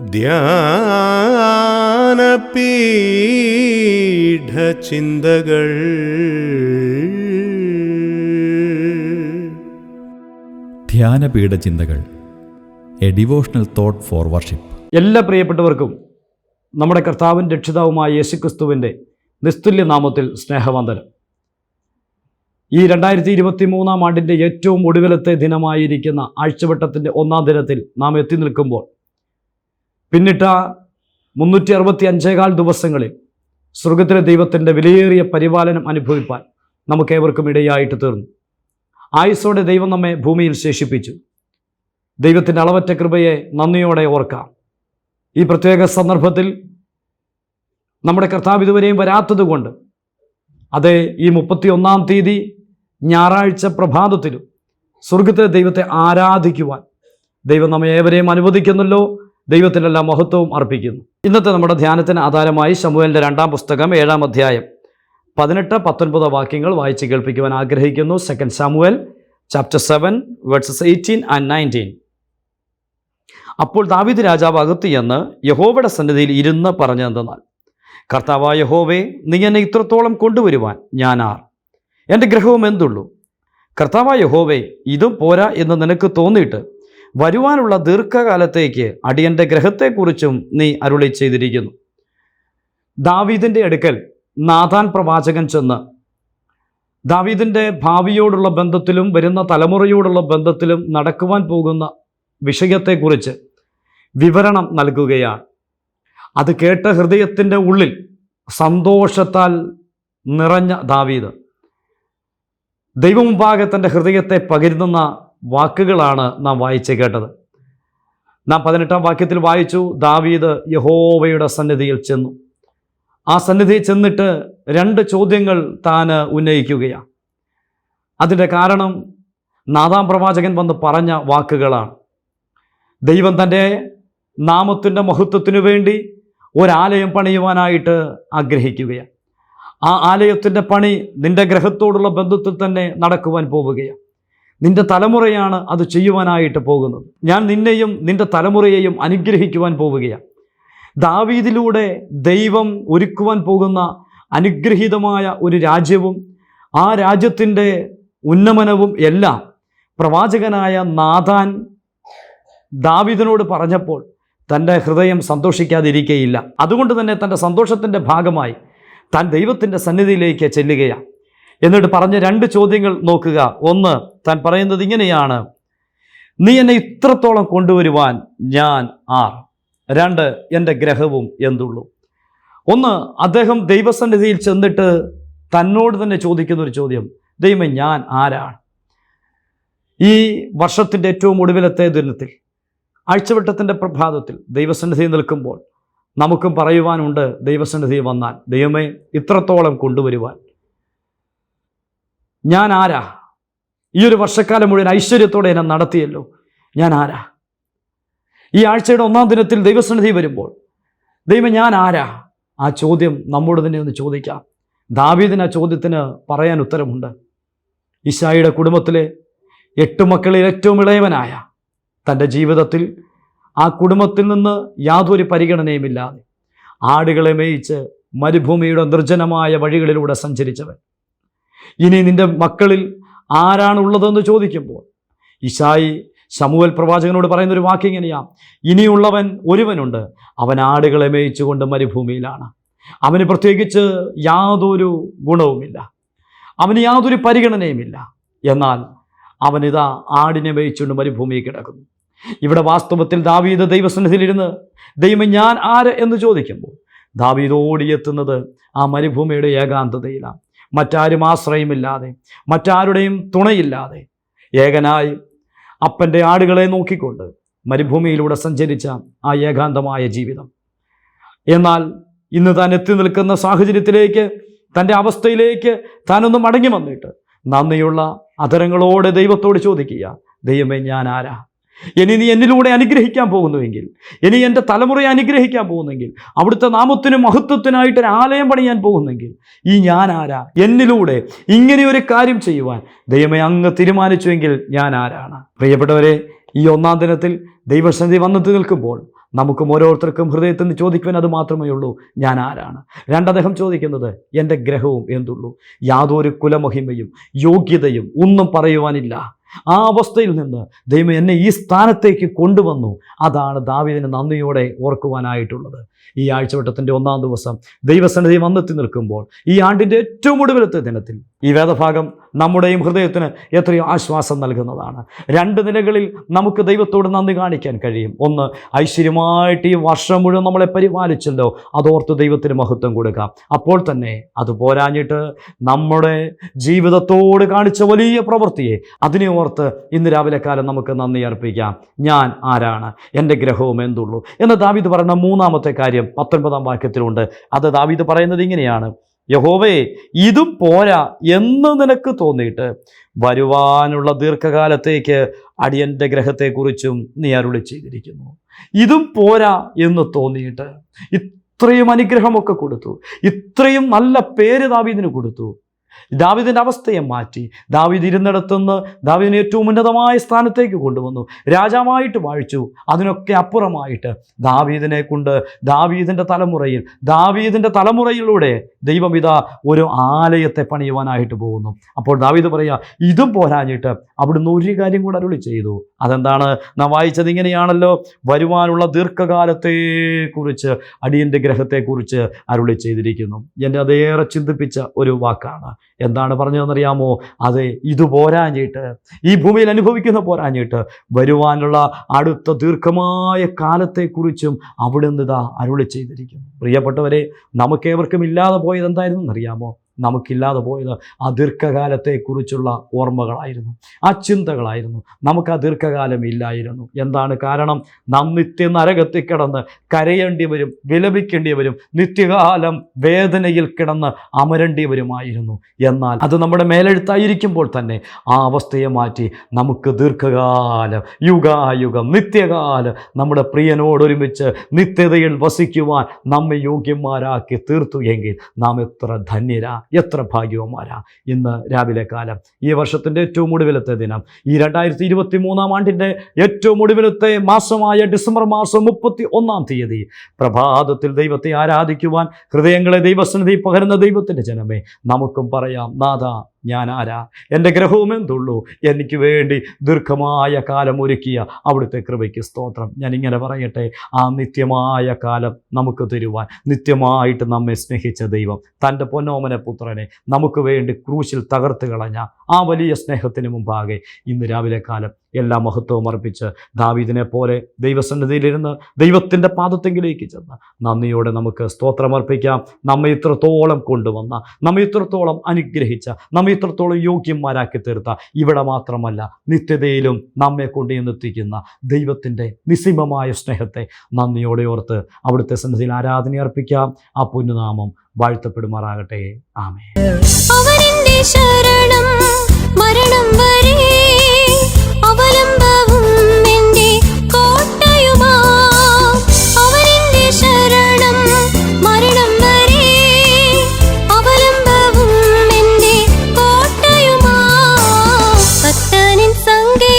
ധ്യാനപീഠചിന്തകൾ. ധ്യാനപീഠ ചിന്തകൾ a devotional thought for worship എല്ലാ പ്രിയപ്പെട്ടവർക്കും നമ്മുടെ കർത്താവും രക്ഷിതാവുമായ യേശുക്രിസ്തുവിന്റെ നിസ്തുല്യ നാമത്തിൽ സ്നേഹവന്ദനം. ഈ രണ്ടായിരത്തി ഇരുപത്തി മൂന്നാം ആണ്ടിന്റെ ഏറ്റവും ഒടുവിലത്തെ ദിനമായിരിക്കുന്ന ആഴ്ചവട്ടത്തിന്റെ ഒന്നാം ദിനത്തിൽ നാം എത്തി നിൽക്കുമ്പോൾ പിന്നിട്ട മുന്നൂറ്റി അറുപത്തി അഞ്ചേകാൽ ദിവസങ്ങളിൽ സ്വർഗത്തിലെ ദൈവത്തിന്റെ വിലയേറിയ പരിപാലനം അനുഭവിപ്പാൻ നമുക്കേവർക്കും ഇടയായിട്ട് തീർന്നു. ആയുസോടെ ദൈവം നമ്മെ ഭൂമിയിൽ ശേഷിപ്പിച്ചു. ദൈവത്തിന്റെ അളവറ്റ കൃപയെ നന്ദിയോടെ ഓർക്കാം. ഈ പ്രത്യേക സന്ദർഭത്തിൽ നമ്മുടെ കർത്താവ് ഇതുവരെയും വരാത്തതുകൊണ്ട് അത് ഈ മുപ്പത്തി ഒന്നാം തീയതി ഞായറാഴ്ച പ്രഭാതത്തിലും സ്വർഗത്തിലെ ദൈവത്തെ ആരാധിക്കുവാൻ ദൈവം നമ്മെ ഏവരെയും അനുവദിക്കുന്നല്ലോ ദൈവത്തിന്റെ എല്ലാ മഹത്വവും അർപ്പിക്കുന്നു. ഇന്നത്തെ നമ്മുടെ ധ്യാനത്തിന് ആധാരമായി ശമുവേലിന്റെ രണ്ടാം പുസ്തകം ഏഴാം അധ്യായം പതിനെട്ട് പത്തൊൻപത് വാക്യങ്ങൾ വായിച്ച് കേൾപ്പിക്കുവാൻ ആഗ്രഹിക്കുന്നു. Second Samuel chapter seven verses eighteen and nineteen അപ്പോൾ ദാവിദ് രാജാവ് അകത്ത് എന്ന് യഹോവയുടെ സന്നിധിയിൽ ഇരുന്ന് പറഞ്ഞതെന്നാൽ കർത്താവായ യഹോവേ നീ എന്നെ ഇത്രത്തോളം കൊണ്ടുവരുവാൻ ഞാൻ ആർ? എന്റെ ഗ്രഹവും എന്തുള്ളൂ? കർത്താവായ യഹോവേ ഇതും പോരാ എന്ന് നിനക്ക് തോന്നിയിട്ട് വരുവാനുള്ള ദീർഘകാലത്തേക്ക് അടിയന്റെ ഗ്രഹത്തെക്കുറിച്ചും നീ അരുളി ചെയ്തിരിക്കുന്നു. ദാവീദിന്റെ അടുക്കൽ നാഥാൻ പ്രവാചകൻ ചെന്ന് ദാവീദിന്റെ ഭാവിയോടുള്ള ബന്ധത്തിലും വരുന്ന തലമുറയോടുള്ള ബന്ധത്തിലും നടക്കുവാൻ പോകുന്ന വിഷയത്തെക്കുറിച്ച് വിവരണം നൽകുകയാണ്. അത് കേട്ട ഹൃദയത്തിന്റെ ഉള്ളിൽ സന്തോഷത്താൽ നിറഞ്ഞ ദാവീദ്. ദൈവമുമ്പാകെ തന്റെ ഹൃദയത്തെ പകരുന്ന വാക്കുകളാണ് നാം വായിച്ച് കേട്ടത്. നാം പതിനെട്ടാം വാക്യത്തിൽ വായിച്ചു ദാവീദ് യഹോവയുടെ സന്നിധിയിൽ ചെന്നു. ആ സന്നിധിയിൽ ചെന്നിട്ട് രണ്ട് ചോദ്യങ്ങൾ താൻ ഉന്നയിക്കുകയാണ്. അതിന്റെ കാരണം നാദാം പ്രവാചകൻ വന്ന് പറഞ്ഞ വാക്കുകളാണ്. ദൈവം തന്റെ നാമത്തിന്റെ മഹത്വത്തിനു വേണ്ടി ഒരാലയം പണിയുവാനായിട്ട് ആഗ്രഹിക്കുകയാണ്. ആ ആലയത്തിന്റെ പണി നിന്റെ ഗ്രഹത്തോടുള്ള ബന്ധത്തിൽ തന്നെ നടക്കുവാൻ പോവുകയാണ്. നിന്റെ തലമുറയാണ് അത് ചെയ്യുവാനായിട്ട് പോകുന്നത്. ഞാൻ നിന്നെയും നിന്റെ തലമുറയെയും അനുഗ്രഹിക്കുവാൻ പോവുകയാണ്. ദാവീദിലൂടെ ദൈവം ഒരുക്കുവാൻ പോകുന്ന അനുഗ്രഹീതമായ ഒരു രാജ്യവും ആ രാജ്യത്തിന്റെ ഉന്നമനവും എല്ലാം പ്രവാചകനായ നാഥാൻ ദാവിദിനോട് പറഞ്ഞപ്പോൾ തന്റെ ഹൃദയം സന്തോഷിക്കാതിരിക്കുകയില്ല അതുകൊണ്ട് തന്നെ തന്റെ സന്തോഷത്തിന്റെ ഭാഗമായി താൻ ദൈവത്തിന്റെ സന്നിധിയിലേക്ക് ചെല്ലുകയാണ്. എന്നിട്ട് പറഞ്ഞ രണ്ട് ചോദ്യങ്ങൾ നോക്കുക. ഒന്ന് താൻ പറയുന്നത് ഇങ്ങനെയാണ്. നീ എന്നെ ഇത്രത്തോളം കൊണ്ടുവരുവാൻ ഞാൻ ആർ? രണ്ട് എന്റെ ഗ്രഹവും എന്തുള്ളൂ? ഒന്ന് അദ്ദേഹം ദൈവസന്നിധിയിൽ ചെന്നിട്ട് തന്നോട് തന്നെ ചോദിക്കുന്ന ഒരു ചോദ്യം. ദൈവം ഞാൻ ആരാണ്? ഈ വർഷത്തിന്റെ ഏറ്റവും ഒടുവിലത്തെ ദിനത്തിൽ ആഴ്ചവട്ടത്തിന്റെ പ്രഭാതത്തിൽ ദൈവസന്നിധി നിൽക്കുമ്പോൾ നമുക്കും പറയുവാനുണ്ട് ദൈവസന്നിധി വന്നാൽ ദൈവമേ ഇത്രത്തോളം കൊണ്ടുവരുവാൻ. ഞാൻ ആരാ? ഈ ഒരു വർഷക്കാലം മുഴുവൻ ഐശ്വര്യത്തോടെ എന്നെ നടത്തിയല്ലോ. ഞാൻ ആരാ? ഈ ആഴ്ചയുടെ ഒന്നാം ദിനത്തിൽ ദൈവസന്നിധി വരുമ്പോൾ ദൈവം ഞാൻ ആരാ? ആ ചോദ്യം നമ്മോട് തന്നെ ഒന്ന് ചോദിക്കാം. ദാവീദിന് ആ ചോദ്യത്തിന് പറയാൻ ഉത്തരമുണ്ട്. ഇഷായിയുടെ കുടുംബത്തിലെ എട്ട് മക്കളിൽ ഏറ്റവും ഇളയവനായ തന്റെ ജീവിതത്തിൽ ആ കുടുംബത്തിൽ നിന്ന് യാതൊരു പരിഗണനയുമില്ലാതെ ആടുകളെ മേയിച്ച് മരുഭൂമിയുടെ നിർജനമായ വഴികളിലൂടെ സഞ്ചരിച്ചവൻ. ഇനി നിന്റെ മക്കളിൽ ആരാണ് ആരാണുള്ളതെന്ന് ചോദിക്കുമ്പോൾ ഇഷായി ശമുവൽ പ്രവാചകനോട് പറയുന്ന ഒരു വാക്ക് ഇങ്ങനെയാ ഇനിയുള്ളവൻ ഒരുവനുണ്ട് അവൻ ആടുകളെ മേയിച്ചുകൊണ്ട് മരുഭൂമിയിലാണ്. അവന് പ്രത്യേകിച്ച് യാതൊരു ഗുണവുമില്ല. അവന് യാതൊരു പരിഗണനയുമില്ല. എന്നാൽ അവനിതാ ആടിനെ മേയിച്ചുകൊണ്ട് മരുഭൂമിയിൽ കിടക്കുന്നു. ഇവിടെ വാസ്തവത്തിൽ ദാവീദ് ദൈവസന്നിധിയിലിരുന്ന് ദൈവം ഞാൻ ആര്? എന്ന് ചോദിക്കുമ്പോൾ ദാവീദ് ഓടിയെത്തുന്നത് ആ മരുഭൂമിയുടെ ഏകാന്തതയിലാണ്. മറ്റാരും ആശ്രയമില്ലാതെ മറ്റാരുടെയും തുണയില്ലാതെ. ഏകനായി അപ്പന്റെ ആടുകളെ നോക്കിക്കൊണ്ട് മരുഭൂമിയിലൂടെ സഞ്ചരിച്ച ആ ഏകാന്തമായ ജീവിതം. എന്നാൽ ഇന്ന് താൻ എത്തി നിൽക്കുന്ന സാഹചര്യത്തിലേക്ക് തന്റെ അവസ്ഥയിലേക്ക് താനൊന്ന് മടങ്ങി വന്നിട്ട് നന്ദിയുള്ള അതരങ്ങളോടെ ദൈവത്തോട് ചോദിക്കുക ദൈവമേ ഞാൻ ആരാ ഇനി നീ എന്നിലൂടെ അനുഗ്രഹിക്കാൻ പോകുന്നുവെങ്കിൽ ഇനി എന്റെ തലമുറയെ അനുഗ്രഹിക്കാൻ പോകുന്നെങ്കിൽ അവിടുത്തെ നാമത്തിനും മഹത്വത്തിനായിട്ട് ഒരു ആലയം പണിയാൻ പോകുന്നെങ്കിൽ ഈ ഞാൻ ആരാ? എന്നിലൂടെ ഇങ്ങനെ ഒരു കാര്യം ചെയ്യുവാൻ ദൈവമേ അങ്ങ് തീരുമാനിച്ചുവെങ്കിൽ ഞാൻ ആരാണ്? പ്രിയപ്പെട്ടവരെ ഈ ഒന്നാം ദിനത്തിൽ ദൈവസന്ധി വന്നിട്ട് നിൽക്കുമ്പോൾ നമുക്കും ഓരോരുത്തർക്കും ഹൃദയത്തിൽ നിന്ന് ചോദിക്കുവാൻ അത് മാത്രമേ ഉള്ളൂ ഞാൻ ആരാണ്? രണ്ട് അദ്ദേഹം ചോദിക്കുന്നത് എന്റെ ഗ്രഹവും എന്തുള്ളൂ? യാതൊരു കുലമഹിമയും യോഗ്യതയും ഒന്നും പറയുവാനില്ല. ആ അവസ്ഥയിൽ നിന്ന് ദൈവം എന്നെ ഈ സ്ഥാനത്തേക്ക് കൊണ്ടുവന്നു. അതാണ് ദാവിദിന് നന്ദിയോടെ ഓർക്കുവാനായിട്ടുള്ളത്. ഈ ആഴ്ചവട്ടത്തിന്റെ ഒന്നാം ദിവസം ദൈവസന്നിധി വന്നെത്തി നിൽക്കുമ്പോൾ ഈ ആണ്ടിന്റെ ഏറ്റവും ഒടുവിലത്തെ ദിനത്തിൽ ഈ വേദഭാഗം നമ്മുടെയും ഹൃദയത്തിന് എത്രയോ ആശ്വാസം നൽകുന്നതാണ്. രണ്ട് നിലകളിൽ നമുക്ക് ദൈവത്തോട് നന്ദി കാണിക്കാൻ കഴിയും. ഒന്ന് ഐശ്വര്യമായിട്ട് ഈ വർഷം മുഴുവൻ നമ്മളെ പരിപാലിച്ചല്ലോ. അതോർത്ത് ദൈവത്തിന് മഹത്വം കൊടുക്കാം. അപ്പോൾ തന്നെ അത് പോരാഞ്ഞിട്ട് നമ്മുടെ ജീവിതത്തോട് കാണിച്ച വലിയ പ്രവൃത്തിയെ അതിനെ ഓർത്ത് ഇന്ന് രാവിലെ കാലം നമുക്ക് നന്ദി അർപ്പിക്കാം. ഞാൻ ആരാണ്? എന്റെ ഗ്രഹവും എന്തുള്ളൂ? എന്ന് ദാവിദ് പറഞ്ഞ മൂന്നാമത്തെ കാര്യം പത്തൊൻപതാം വാക്യത്തിലുണ്ട്. അത് ദാവീദ് പറയുന്നത് ഇങ്ങനെയാണ്. യഹോവേ ഇതും പോരാ എന്ന് നിനക്ക് തോന്നിയിട്ട് വരുവാനുള്ള ദീർഘകാലത്തേക്ക് അടിയന്റെ ഗ്രഹത്തെക്കുറിച്ചും നീ അരുളി ചെയ്തിരിക്കുന്നു. ഇതും പോരാ എന്ന് തോന്നിയിട്ട് ഇത്രയും അനുഗ്രഹമൊക്കെ കൊടുത്തു. ഇത്രയും നല്ല പേര് ദാവീദിന് കൊടുത്തു. ദാവീദിന്റെ അവസ്ഥയെ മാറ്റി. ദാവിദ് ഇരുന്നിടത്തുനിന്ന് ദാവിദിനെ ഏറ്റവും ഉന്നതമായ സ്ഥാനത്തേക്ക് കൊണ്ടുവന്നു. രാജാവായിട്ട് വാഴിച്ചു. അതിനൊക്കെ അപ്പുറമായിട്ട് ദാവീദിനെ കൊണ്ട് ദാവീദിന്റെ തലമുറയിൽ ദാവീദിന്റെ തലമുറയിലൂടെ ദൈവം ഇതാ ഒരു ആലയത്തെ പണിയുവാനായിട്ട് പോകുന്നു. അപ്പോൾ ദാവീദ് പറയുക ഇതും പോരാഞ്ഞിട്ട് അവിടുന്ന് ഒരു കാര്യം കൂടെ അരുളി ചെയ്തു. അതെന്താണ്? നാം വായിച്ചത് ഇങ്ങനെയാണല്ലോ. വരുവാനുള്ള ദീർഘകാലത്തെക്കുറിച്ച് അടിയന്റെ ഗ്രഹത്തെക്കുറിച്ച് അരുളി ചെയ്തിരിക്കുന്നു. എന്നെ അതേറെ ചിന്തിപ്പിച്ച ഒരു വാക്കാണ്. എന്താണ് പറഞ്ഞതെന്നറിയാമോ? അത് ഇത് പോരാഞ്ഞിട്ട് ഈ ഭൂമിയിൽ അനുഭവിക്കുന്ന പോരാഞ്ഞിട്ട് വരുവാനുള്ള അടുത്ത ദീർഘമായ കാലത്തെക്കുറിച്ചും അവിടെ നിന്ന് ഇതാ അരുളി ചെയ്തിരിക്കുന്നു. പ്രിയപ്പെട്ടവരെ നമുക്കേവർക്കും ഇല്ലാതെ പോയത് എന്തായിരുന്നു എന്നറിയാമോ? നമുക്കില്ലാതെ പോയത് ആ ദീർഘകാലത്തെക്കുറിച്ചുള്ള ഓർമ്മകളായിരുന്നു. ആ ചിന്തകളായിരുന്നു. നമുക്ക് ആ ദീർഘകാലം ഇല്ലായിരുന്നു. എന്താണ് കാരണം? നാം നിത്യ നരകത്തിൽ കിടന്ന് കരയേണ്ടി വരും വിലപിക്കേണ്ടി വരും നിത്യകാലം വേദനയിൽ കിടന്ന് അമരേണ്ടി വരുമായിരുന്നു. എന്നാൽ അത് നമ്മുടെ മേലെഴുത്തായിരിക്കുമ്പോൾ തന്നെ ആ അവസ്ഥയെ മാറ്റി നമുക്ക് ദീർഘകാലം യുഗായുഗം നിത്യകാലം നമ്മുടെ പ്രിയനോടൊരുമിച്ച് നിത്യതയിൽ വസിക്കുവാൻ നമ്മെ യോഗ്യന്മാരാക്കി തീർത്തു എങ്കിൽ നാം എത്ര ധന്യരാ. എത്ര ഭാഗ്യവന്മാരാ. ഇന്ന് രാവിലെ കാലം. ഈ വർഷത്തിന്റെ ഏറ്റവും ഒടുവിലത്തെ ദിനം. ഈ രണ്ടായിരത്തി ഇരുപത്തി മൂന്നാം ആണ്ടിന്റെ ഏറ്റവും ഒടുവിലത്തെ മാസമായ ഡിസംബർ മാസം മുപ്പത്തി ഒന്നാം തീയതി. പ്രഭാതത്തിൽ ദൈവത്തെ ആരാധിക്കുവാൻ ഹൃദയങ്ങളെ ദൈവസന്നിധി പകരുന്ന ദൈവത്തിന്റെ ജനമേ നമുക്കും പറയാം നാഥ ഞാൻ ആരാ എന്റെ ഗ്രഹവും എന്തുള്ളൂ? എനിക്ക് വേണ്ടി ദീർഘമായ കാലം ഒരുക്കിയ അവിടുത്തെ കൃപയ്ക്ക് സ്തോത്രം. ഞാൻ ഇങ്ങനെ പറയട്ടെ ആ നിത്യമായ കാലം നമുക്ക് തരുവാൻ നിത്യമായിട്ട് നമ്മെ സ്നേഹിച്ച ദൈവം തന്റെ പൊന്നോമന പുത്രനെ നമുക്ക് വേണ്ടി ക്രൂശിൽ തകർത്ത് കളഞ്ഞ ആ വലിയ സ്നേഹത്തിന് മുമ്പാകെ ഇന്ന് രാവിലെ കാലം എല്ലാ മഹത്വവും അർപ്പിച്ച് ദാവീദിനെ പോലെ ദൈവസന്നിധിയിലിരുന്ന് ദൈവത്തിന്റെ പാദത്തെങ്കിലേക്ക് ചെന്ന് നന്ദിയോടെ നമുക്ക് സ്തോത്രം അർപ്പിക്കാം. നമ്മെ ഇത്രത്തോളം കൊണ്ടുവന്ന നമ്മെ ഇത്രത്തോളം അനുഗ്രഹിച്ച നമ്മെ ഇത്രത്തോളം യോഗ്യന്മാരാക്കി തീർത്ത ഇവിടെ മാത്രമല്ല നിത്യതയിലും നമ്മെ കൊണ്ട് എന്നെത്തിക്കുന്ന ദൈവത്തിന്റെ നിസിമമായ സ്നേഹത്തെ നന്ദിയോടെ ഓർത്ത് അവിടുത്തെ സന്നിധിയിൽ ആരാധന അർപ്പിക്കാം ആ പുണ്യനാമം വാഴ്ത്തപ്പെടുമാറാകട്ടെ. ആമേ Xin